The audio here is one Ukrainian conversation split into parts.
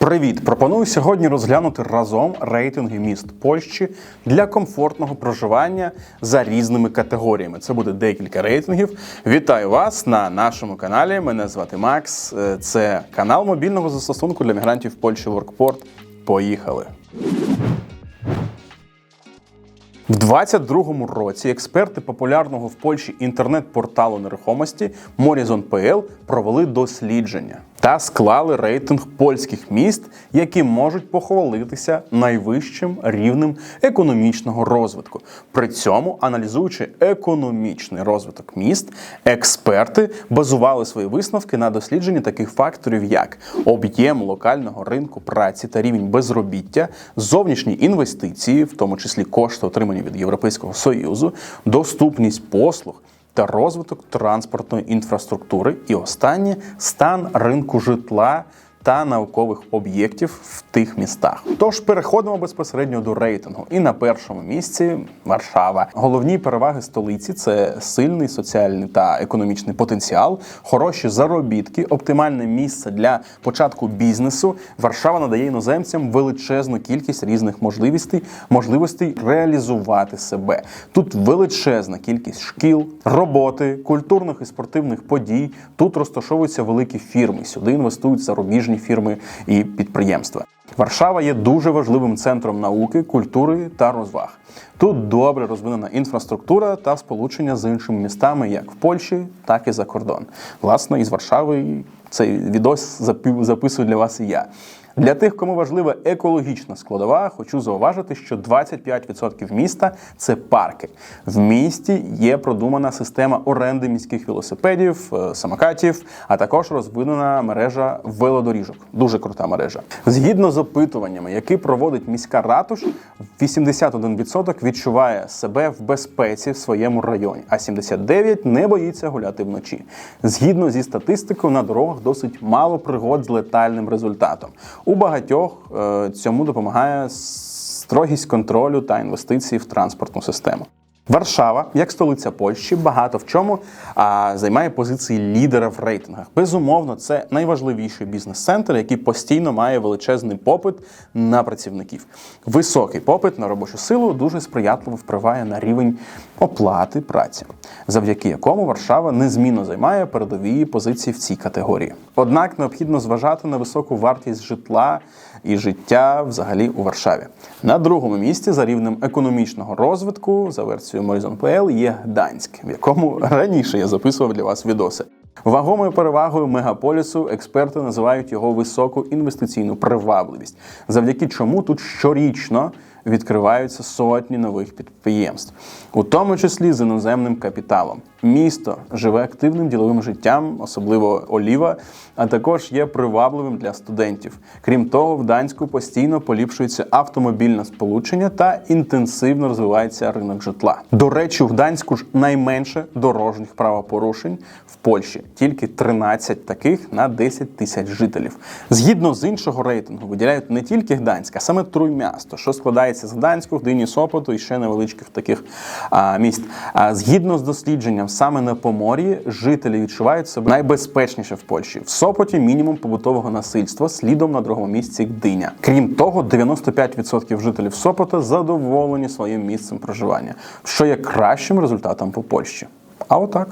Привіт! Пропоную сьогодні розглянути разом рейтинги міст Польщі для комфортного проживання за різними категоріями. Це буде декілька рейтингів. Вітаю вас на нашому каналі. Мене звати Макс. Е, Це канал мобільного застосунку для мігрантів Польщі Workport. Поїхали! В 22-му році експерти популярного в Польщі інтернет-порталу нерухомості Morizon.pl провели дослідження та склали рейтинг польських міст, які можуть похвалитися найвищим рівнем економічного розвитку. При цьому, аналізуючи економічний розвиток міст, експерти базували свої висновки на дослідженні таких факторів, як об'єм локального ринку праці та рівень безробіття, зовнішні інвестиції, в тому числі кошти, отримані від Європейського союзу, доступність послуг. Та розвиток транспортної інфраструктури, і останнє стан ринку житла та наукових об'єктів в тих містах. Тож переходимо безпосередньо до рейтингу. І на першому місці Варшава. Головні переваги столиці це сильний соціальний та економічний потенціал, хороші заробітки, оптимальне місце для початку бізнесу. Варшава надає іноземцям величезну кількість різних можливостей, можливостей реалізувати себе. Тут величезна кількість шкіл, роботи, культурних і спортивних подій. Тут розташовуються великі фірми. Сюди інвестують зарубіжні фірми і підприємства. Варшава є дуже важливим центром науки, культури та розваг. Тут добре розвинена інфраструктура та сполучення з іншими містами, як в Польщі, так і за кордон. Власне, із Варшави цей відос запи- записую для вас і я. Для тих, кому важлива екологічна складова, хочу зауважити, що 25% міста це парки. В місті є продумана система оренди міських велосипедів, е, самокатів, а також розвинена мережа велодоріжок. Дуже крута мережа. Згідно з опитуваннями, які проводить міська ратуш, 81% відчуває себе в безпеці в своєму районі, а 79% не боїться гуляти вночі. Згідно зі статистикою, на дорогах досить мало пригод з летальним результатом. У багатьох е, цьому допомагає строгість контролю та інвестиції в транспортну систему. Варшава, як столиця Польщі, багато в чому а, займає позиції лідера в рейтингах. Безумовно, це найважливіший бізнес-центр, який постійно має величезний попит на працівників. Високий попит на робочу силу дуже сприятливо впливає на рівень оплати праці, завдяки якому Варшава незмінно займає передові позиції в цій категорії. Однак необхідно зважати на високу вартість житла і життя взагалі у Варшаві. На другому місці за рівнем економічного розвитку за версією Morizon.pl є Гданськ, в якому раніше я записував для вас відоси. Вагомою перевагою мегаполісу експерти називають його високу інвестиційну привабливість, завдяки чому тут щорічно відкриваються сотні нових підприємств, у тому числі з іноземним капіталом. Місто живе активним діловим життям, особливо Оліва, а також є привабливим для студентів. Крім того, в Данську постійно поліпшується автомобільне сполучення та інтенсивно розвивається ринок житла. До речі, в Гданську ж найменше дорожніх правопорушень в Польщі, тільки 13 таких на 10 тисяч жителів. Згідно з іншого рейтингу, виділяють не тільки Гданськ, а саме Труймясто, що складається з Гданську, Гдині, Сопоту і ще невеличких таких а, міст. А згідно з дослідженням, саме на Помор'ї жителі відчувають себе найбезпечніше в Польщі. В Сопоті мінімум побутового насильства, слідом на другому місці Гдиня. Крім того, 95% жителів Сопота задоволені своїм місцем проживання, що є кращим результатом по Польщі. А отак.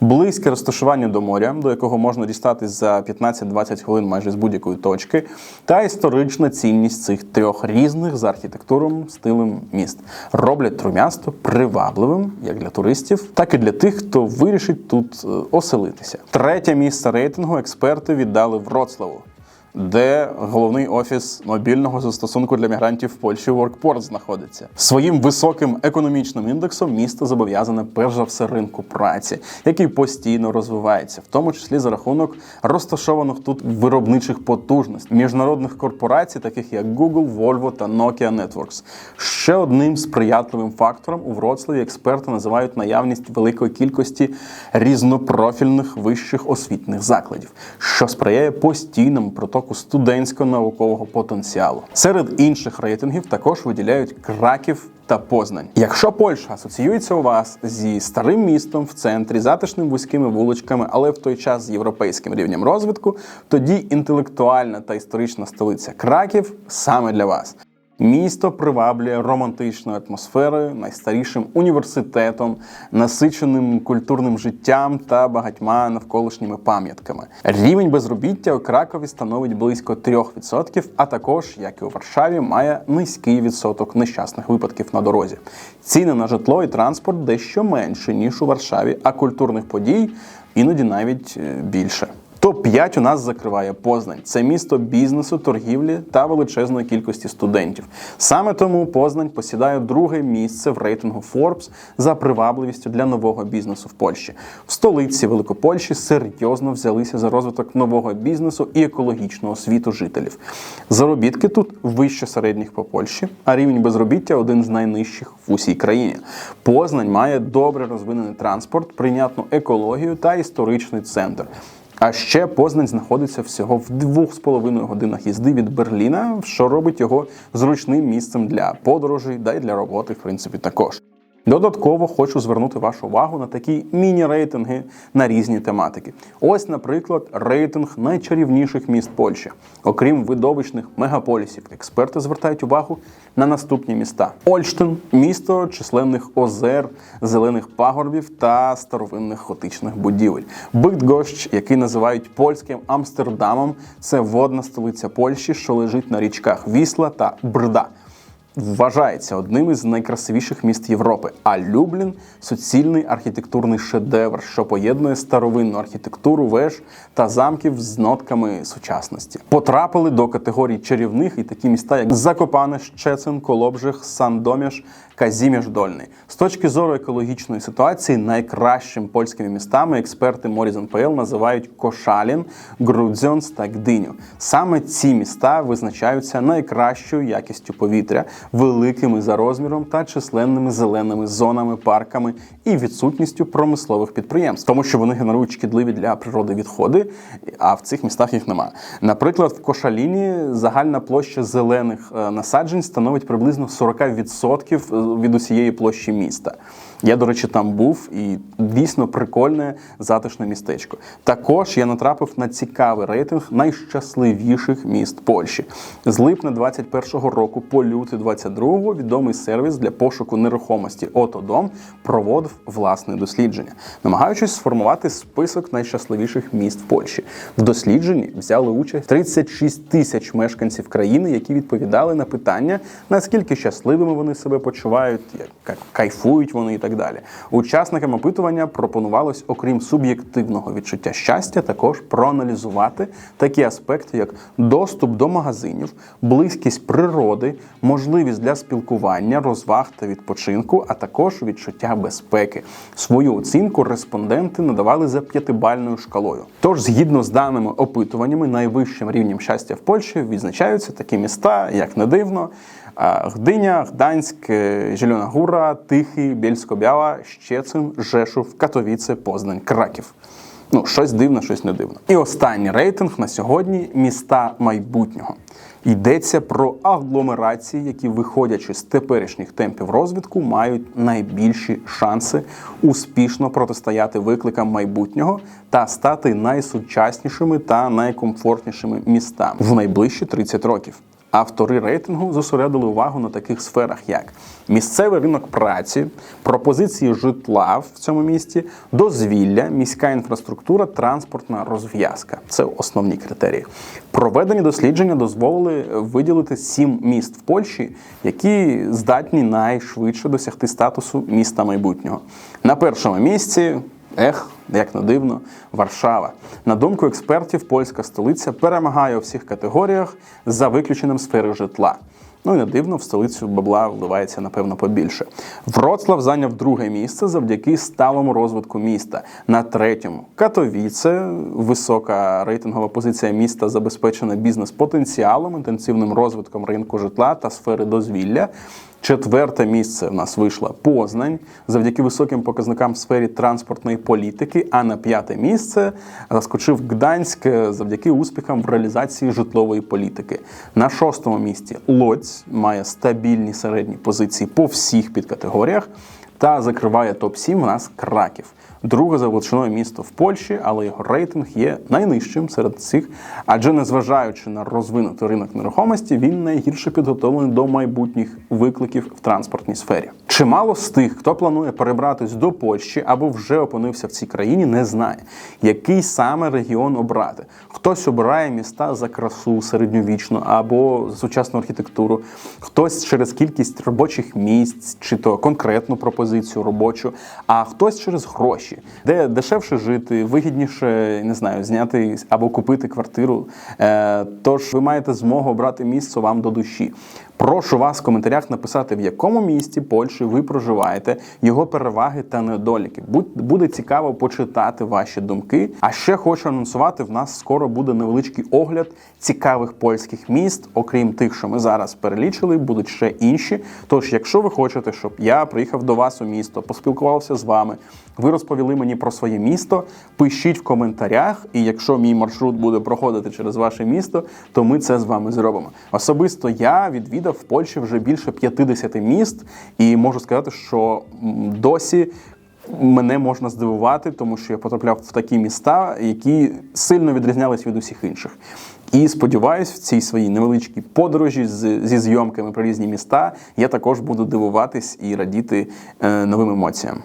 Близьке розташування до моря, до якого можна дістатись за 15-20 хвилин майже з будь-якої точки, та історична цінність цих трьох різних за архітектуром стилем міст роблять Трумясто привабливим як для туристів, так і для тих, хто вирішить тут е, оселитися. Третє місце рейтингу експерти віддали Вроцлаву. Де головний офіс мобільного застосунку для мігрантів в Польщі Workport знаходиться своїм високим економічним індексом місто зобов'язане перш за все ринку праці, який постійно розвивається, в тому числі за рахунок розташованих тут виробничих потужностей міжнародних корпорацій, таких як Google, Volvo та Nokia Networks. Ще одним сприятливим фактором у Вроцлаві експерти називають наявність великої кількості різнопрофільних вищих освітних закладів, що сприяє постійному протоку високу студентсько-наукового потенціалу. Серед інших рейтингів також виділяють Краків та Познань. Якщо Польща асоціюється у вас зі старим містом в центрі, затишним вузькими вуличками, але в той час з європейським рівнем розвитку, тоді інтелектуальна та історична столиця Краків саме для вас. Місто приваблює романтичною атмосферою, найстарішим університетом, насиченим культурним життям та багатьма навколишніми пам'ятками. Рівень безробіття у Кракові становить близько 3%, а також, як і у Варшаві, має низький відсоток нещасних випадків на дорозі. Ціни на житло і транспорт дещо менше ніж у Варшаві, а культурних подій іноді навіть е, більше. Топ-5 у нас закриває Познань. Це місто бізнесу, торгівлі та величезної кількості студентів. Саме тому Познань посідає друге місце в рейтингу Forbes за привабливістю для нового бізнесу в Польщі. В столиці Великопольщі серйозно взялися за розвиток нового бізнесу і екологічного світу жителів. Заробітки тут вище середніх по Польщі, а рівень безробіття один з найнижчих в усій країні. Познань має добре розвинений транспорт, прийнятну екологію та історичний центр. А ще Познань знаходиться всього в двох з половиною годинах їзди від Берліна, що робить його зручним місцем для подорожей, да й для роботи, в принципі, також. Додатково хочу звернути вашу увагу на такі міні-рейтинги на різні тематики. Ось, наприклад, рейтинг найчарівніших міст Польщі. Окрім видовищних мегаполісів, експерти звертають увагу на наступні міста: Ольштин місто численних озер, зелених пагорбів та старовинних готичних будівель. Битгощ, який називають польським Амстердамом, це водна столиця Польщі, що лежить на річках Вісла та Брда. Вважається одним із найкрасивіших міст Європи. А Люблін суцільний архітектурний шедевр, що поєднує старовинну архітектуру веж та замків з нотками сучасності. Потрапили до категорії чарівних і такі міста, як Закопане, Щецин, Колобжих, Сандоміж, Казіміж Дольний. З точки зору екологічної ситуації, найкращим польськими містами експерти Morrison PL називають Кошалін, Грудзьонс та Гдиню. Саме ці міста визначаються найкращою якістю повітря, великими за розміром та численними зеленими зонами, парками і відсутністю промислових підприємств, тому що вони генерують шкідливі для природи відходи, а в цих містах їх немає. Наприклад, в Кошаліні загальна площа зелених е, насаджень становить приблизно 40% від усієї площі міста. Я, до речі, там був і дійсно прикольне затишне містечко. Також я натрапив на цікавий рейтинг найщасливіших міст Польщі. З липня 21-го року по лютий 22-го відомий сервіс для пошуку нерухомості Отодом проводив власне дослідження, намагаючись сформувати список найщасливіших міст в Польщі. В дослідженні взяли участь 36 тисяч мешканців країни, які відповідали на питання, наскільки щасливими вони себе почувають, як кайфують вони і так далі. Учасникам опитування пропонувалось, окрім суб'єктивного відчуття щастя, також проаналізувати такі аспекти, як доступ до магазинів, близькість природи, можливість для спілкування, розваг та відпочинку, а також відчуття безпеки. Свою оцінку респонденти надавали за п'ятибальною шкалою. Тож, згідно з даними опитуваннями, найвищим рівнем щастя в Польщі відзначаються такі міста, як не дивно. Гдиня, Гданськ, Зелена Гура, Тихий, Бєльсько-Бяла, Щецин, Жешув, Катовіце, Познань, Краків. Ну, щось дивно, щось не дивно. І останній рейтинг на сьогодні міста майбутнього. Йдеться про агломерації, які, виходячи з теперішніх темпів розвитку, мають найбільші шанси успішно протистояти викликам майбутнього та стати найсучаснішими та найкомфортнішими містами в найближчі 30 років. Автори рейтингу зосередили увагу на таких сферах, як місцевий ринок праці, пропозиції житла в цьому місті, дозвілля, міська інфраструктура, транспортна розв'язка. Це основні критерії. Проведені дослідження дозволили виділити сім міст в Польщі, які здатні найшвидше досягти статусу міста майбутнього. На першому місці. Ех, як не дивно, Варшава. На думку експертів, польська столиця перемагає у всіх категоріях за виключенням сфери житла. Ну і не дивно, в столицю бабла вливається, напевно, побільше. Вроцлав зайняв друге місце завдяки сталому розвитку міста. На третьому Катовіце, висока рейтингова позиція міста забезпечена бізнес-потенціалом, інтенсивним розвитком ринку житла та сфери дозвілля. Четверте місце в нас вийшла Познань завдяки високим показникам в сфері транспортної політики. А на п'яте місце заскочив Гданськ завдяки успіхам в реалізації житлової політики. На шостому місці Лоць має стабільні середні позиції по всіх підкатегоріях та закриває топ-7 у нас Краків. Друге за величиною місто в Польщі, але його рейтинг є найнижчим серед цих, адже незважаючи на розвинутий ринок нерухомості, він найгірше підготовлений до майбутніх викликів в транспортній сфері. Чимало з тих, хто планує перебратись до Польщі або вже опинився в цій країні, не знає, який саме регіон обрати. Хтось обирає міста за красу середньовічну або сучасну архітектуру, хтось через кількість робочих місць чи то конкретну пропозицію робочу, а хтось через гроші, де дешевше жити, вигідніше не знаю, зняти або купити квартиру. Е, Тож ви маєте змогу обрати місце вам до душі. Прошу вас в коментарях написати, в якому місті Польщі ви проживаєте, його переваги та недоліки. Будь- Буде цікаво почитати ваші думки. А ще хочу анонсувати: в нас скоро буде невеличкий огляд цікавих польських міст. Окрім тих, що ми зараз перелічили, будуть ще інші. Тож, якщо ви хочете, щоб я приїхав до вас у місто, поспілкувався з вами, ви розповіли мені про своє місто, пишіть в коментарях. І якщо мій маршрут буде проходити через ваше місто, то ми це з вами зробимо. Особисто я відвідав в Польщі вже більше 50 міст, і можу сказати, що досі. Мене можна здивувати, тому що я потрапляв в такі міста, які сильно відрізнялись від усіх інших. І сподіваюсь, в цій своїй невеличкій подорожі зі зйомками про різні міста я також буду дивуватись і радіти е, новим емоціям.